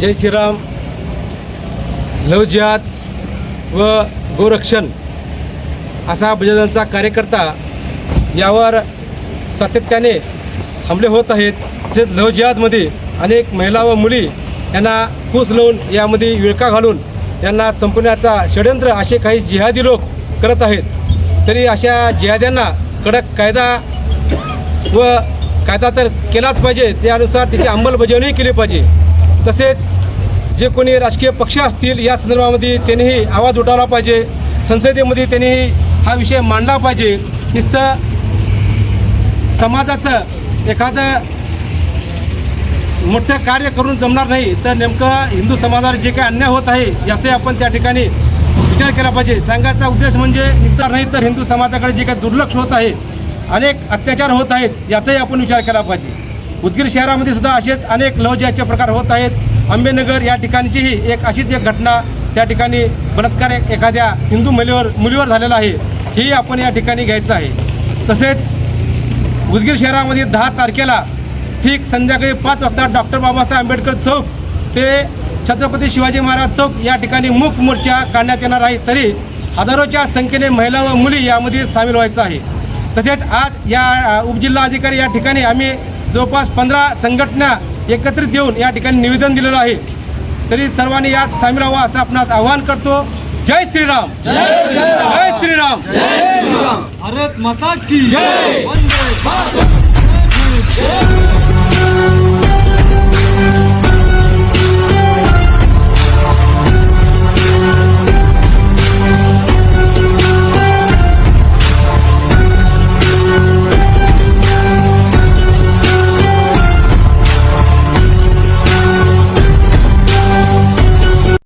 जय श्रीराम लवजिहाद व गोरक्षण असा बजाजांचा कार्यकर्ता यावर सातत्याने हमले होत आहेत. तसेच लवजिहादमध्ये अनेक महिला व मुली यांना फूस लावून यामध्ये विळका घालून यांना संपवण्याचा षडयंत्र असे काही जिहादी लोक करत आहेत. तरी अशा जिहाद्यांना कडक कायदा व कायदा तर केलाच पाहिजे. त्यानुसार त्याची अंमलबजावणी केली पाहिजे. तसेच जे कोणी राजकीय पक्ष असतील या संदर्भामध्ये त्यांनीही आवाज उठवला पाहिजे. संसदेमध्ये त्यांनीही हा विषय मांडला पाहिजे. नुसतं समाजाचं एखादं मोठं कार्य करून जमणार नाही तर नेमकं हिंदू समाजावर जे काही अन्याय होत आहे याचाही आपण त्या ठिकाणी विचार केला पाहिजे. सांगायचा उद्देश म्हणजे निस्तार नाही तर हिंदू समाजाकडे जे काही दुर्लक्ष होत आहे अनेक अत्याचार होत आहेत याचाही आपण विचार केला पाहिजे. उदगीर शहरामध्ये सुद्धा असेच अनेक लवजाचे प्रकार होत आहेत. आंबेनगर या ठिकाणचीही एक अशीच एक घटना त्या ठिकाणी बलात्कार एखाद्या हिंदू मुलीवर मुलीवर झालेला आहे. ही आपण या ठिकाणी घ्यायचं आहे. तसेच उदगीर शहरामध्ये दहा तारखेला ठीक संध्याकाळी पाच वाजता डॉक्टर बाबासाहेब आंबेडकर चौक ते छत्रपती शिवाजी महाराज चौक या ठिकाणी मूक मोर्चा काढण्यात येणार आहे. तरी हजारोच्या संख्येने महिला व मुली यामध्ये सामील व्हायचं आहे. तसेच आज या उपजिल्हाधिकारी या ठिकाणी आम्ही जवळपास पंधरा संघटना एकत्रित येऊन या ठिकाणी निवेदन दिलेलं आहे. तरी सर्वांनी यात सामील व्हावं असं आपणास आवाहन करतो. जय श्रीराम. जय श्रीराम. भारत माता की जय. वंदे मातरम